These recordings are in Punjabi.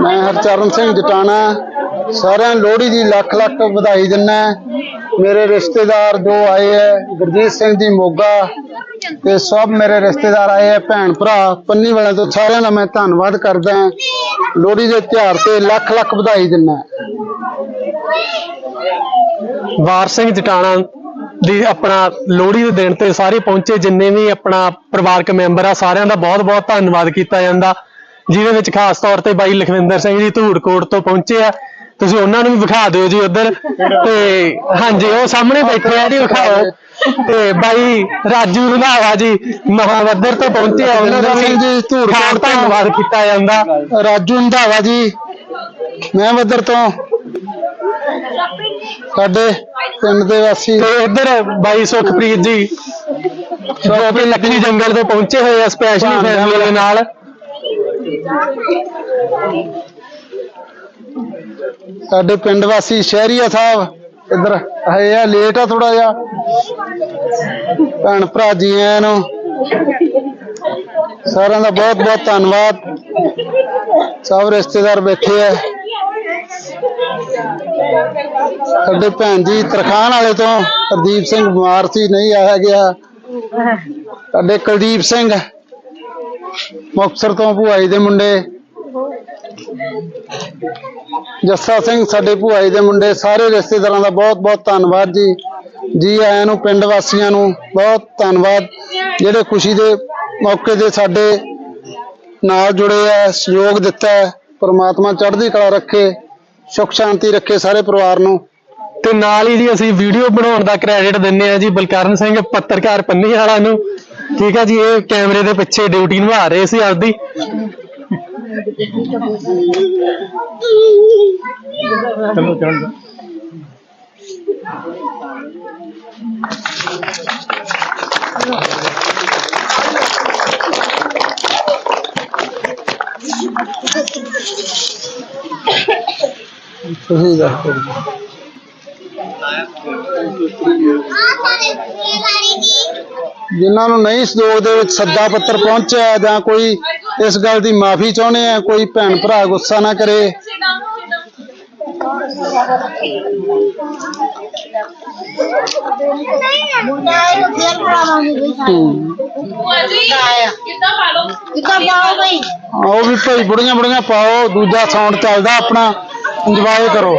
ਮੈਂ ਹਰਚਰਨ ਸਿੰਘ ਜਟਾਣਾ, ਸਾਰਿਆਂ ਨੂੰ ਲੋਹੜੀ ਦੀ ਲੱਖ ਲੱਖ ਵਧਾਈ ਦਿੰਦਾ ਮੇਰੇ ਰਿਸ਼ਤੇਦਾਰ ਜੋ ਆਏ ਹੈ, ਗੁਰਜੀਤ ਸਿੰਘ ਦੀ ਮੋਗਾ ਤੇ ਸਭ ਮੇਰੇ ਰਿਸ਼ਤੇਦਾਰ ਆਏ ਹੈ, ਭੈਣ ਭਰਾ, ਪੰਨੀ ਵਾਲਿਆਂ ਤੋਂ ਸਾਰਿਆਂ ਦਾ ਮੈਂ ਧੰਨਵਾਦ ਕਰਦਾ ਲੋਹੜੀ ਦੇ ਤਿਉਹਾਰ ਤੇ ਲੱਖ ਲੱਖ ਵਧਾਈ ਦਿੰਦਾ ਵਾਰ ਸਿੰਘ ਜਟਾਣਾ ਦੀ ਆਪਣਾ ਲੋਹੜੀ ਦੇ ਦਿਨ ਤੇ ਸਾਰੇ ਪਹੁੰਚੇ, ਜਿੰਨੇ ਵੀ ਆਪਣਾ ਪਰਿਵਾਰਕ ਮੈਂਬਰ ਆ, ਸਾਰਿਆਂ ਦਾ ਬਹੁਤ-ਬਹੁਤ ਧੰਨਵਾਦ ਕੀਤਾ ਜਾਂਦਾ। ਜਿਹਦੇ ਵਿੱਚ ਖਾਸ ਤੌਰ ਤੇ ਬਾਈ ਲਖਵਿੰਦਰ ਸਿੰਘ ਜੀ ਧੂੜਕੋਟ ਤੋਂ ਪਹੁੰਚੇ ਆ। ਤੁਸੀਂ ਉਹਨਾਂ ਨੂੰ ਵੀ ਵਿਖਾ ਦਿਓ ਜੀ ਉਧਰ। ਤੇ ਹਾਂਜੀ ਉਹ ਸਾਹਮਣੇ ਬੈਠੇ ਆ ਜੀ ਵਿਖਾਓ। ਤੇ ਬਾਈ ਰਾਜੂ ਰੰਧਾਵਾ ਜੀ ਮਹਾਵੱਦਰ ਤੋਂ ਪਹੁੰਚੇ ਆ। ਉਹਨਾਂ ਦਾ ਸਿੰਘ ਜੀ ਧੂੜਕੋਟ। ਧੰਨਵਾਦ ਕੀਤਾ ਜਾਂਦਾ। ਰਾਜੂ ਅੰਧਾਵਾ ਜੀ ਮੈਂ ਵੱਦਰ ਤੋਂ। ਸਾਡੇ ਪਿੰਡ ਦੇ ਵਾਸੀ। ਤੇ ਇੱਧਰ ਬਾਈ ਸੁਖਪ੍ਰੀਤ ਜੀ ਜੋ ਕਿ ਲੱਖੀ ਜੰਗਲ ਤੋਂ ਪਹੁੰਚੇ ਹੋਏ ਆ ਸਪੈਸ਼ਲੀ ਫੈਮਿਲੀ ਦੇ ਨਾਲ। ਸਾਡੇ ਪਿੰਡ ਵਾਸੀ ਸ਼ਹਿਰੀਆ ਸਾਹਿਬ, ਇੱਧਰ ਆਏ ਆ ਲੇਟ ਆ ਥੋੜਾ ਜਿਹਾ। ਭੈਣ ਭਰਾ ਜੀ ਆਇਆਂ ਨੂੰ। ਸਾਰਿਆਂ ਦਾ ਬਹੁਤ ਬਹੁਤ ਧੰਨਵਾਦ। ਸਭ ਰਿਸ਼ਤੇਦਾਰ ਬੈਠੇ ਆ। ਸਾਡੇ ਭੈਣ ਜੀ ਤਰਖਾਨ ਵਾਲੇ ਤੋਂ ਪ੍ਰਦੀਪ ਸਿੰਘ ਬਿਮਾਰ ਸੀ, ਨਹੀਂ ਆਇਆ ਗਿਆ। ਸਾਡੇ ਕੁਲਦੀਪ ਸਿੰਘ ਮੁਕਤਸਰ ਤੋਂ ਭੂਆਈ ਦੇ ਮੁੰਡੇ। ਜੱਸਾ ਸਿੰਘ, ਸਾਡੇ ਭੂਆਈ ਦੇ ਮੁੰਡੇ। ਸਾਰੇ ਰਿਸ਼ਤੇਦਾਰਾਂ ਦਾ ਬਹੁਤ ਬਹੁਤ ਧੰਨਵਾਦ ਜੀ। ਜੀ ਆਇਆਂ ਨੂੰ, ਪਿੰਡ ਵਾਸੀਆਂ ਨੂੰ ਬਹੁਤ ਧੰਨਵਾਦ। ਜਿਹੜੇ ਖੁਸ਼ੀ ਦੇ ਮੌਕੇ ਦੇ ਸਾਡੇ ਨਾਲ ਜੁੜੇ ਆ, ਸਹਿਯੋਗ ਦਿੱਤਾ ਹੈ ਪ੍ਰਮਾਤਮਾ ਚੜ੍ਹਦੀ ਕਲਾ ਰੱਖੇ, ਸੁਖ ਸ਼ਾਂਤੀ ਰੱਖੇ ਸਾਰੇ ਪਰਿਵਾਰ ਨੂੰ। ਤੇ ਨਾਲ ਹੀ ਜੀ ਅਸੀਂ ਵੀਡੀਓ ਬਣਾਉਣ ਦਾ ਕ੍ਰੈਡਿਟ ਦਿੰਨੇ ਆ ਜੀ ਬਲਕਰਨ ਸਿੰਘ, ਪੱਤਰਕਾਰ ਪੰਨੀ ਵਾਲਾ ਨੂੰ। ਠੀਕ ਆ ਜੀ ਇਹ ਕੈਮਰੇ ਦੇ ਪਿੱਛੇ ਡਿਊਟੀ ਨਿਭਾ ਰਹੇ ਸੀ ਆਪਦੀ। ਤੁਸੀਂ ਦੱਸੋ ਜਿਨ੍ਹਾਂ ਨੂੰ ਨਹੀਂ ਸਹਿਯੋਗ ਦੇ ਵਿੱਚ ਸੱਦਾ ਪੱਤਰ ਪਹੁੰਚਿਆ ਜਾਂ ਕੋਈ ਇਸ ਗੱਲ ਦੀ ਮਾਫੀ ਚਾਹੁੰਦੇ ਆ ਕੋਈ ਭੈਣ ਭਰਾ ਗੁੱਸਾ ਨਾ ਕਰੇ। ਹੂੰ। ਕਿੱਦਾਂ ਪਾ ਲਓ ਆਓ ਵੀ ਭਾਈ ਬੁੜੀਆਂ ਬੁੜੀਆਂ ਪਾਓ ਦੂਜਾ ਸਾਊਂਡ ਚੱਲਦਾ ਆਪਣਾ। ਇੰਜੋਏ ਕਰੋ।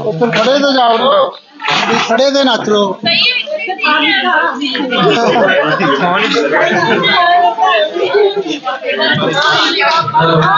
ਉੱਪਰ ਖੜੇ ਤੇ ਜਾਓ ਵੀ ਖੜੇ ਤੇ ਨੱਚ ਲਓ ਮੁਰਾਦਾਂ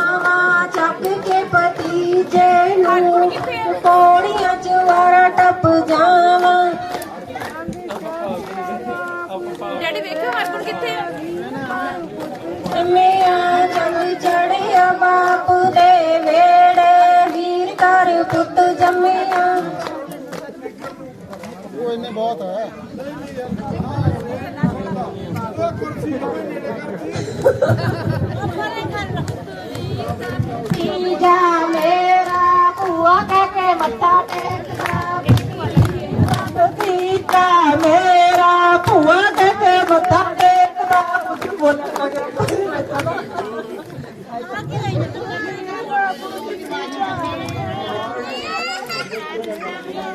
ਡੈਡੀ ਵੇਖਿਓ ਹਰਗੁਣ ਕਿੱਥੇ ਆ? ਮੇਰਾ ਚੰਦ ਚੜਿਆ ਬਾਪ ਦੇ ਵੇੜੇ ਵੀਰ ਕਰ ਪੁੱਤ ਜੰਮਿਆ। ਉਹ ਇੰਨੇ ਬਹੁਤ ਹੈ ਤੀਜਾ ਮੇਰਾ ਭੂਆ ਕਹਿ ਕੇ ਮੱਥਾ ਟੇਕਦਾ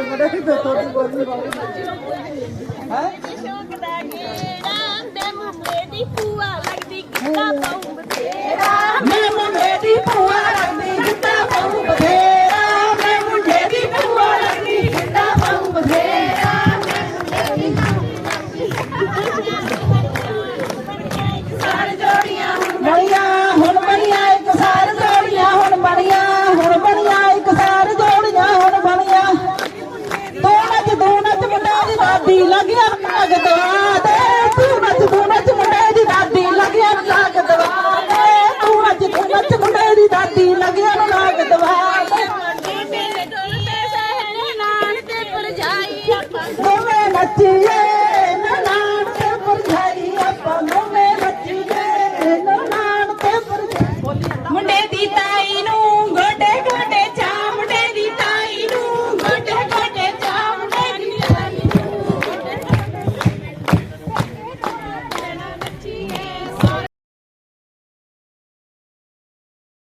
ਤਾਂ ਇਹ ਬੜੇ ਹੀ ਤੁਹਾਡੀ ਬੋਲੀ ਬਾਬੂ ਸ਼ੌਕ ਦਾ ਗੇੜਾ ਦੇ ਮੁੰਡੇ ਦੀ ਭੂਆ ਲੱਗਦੀ ਪਾਉ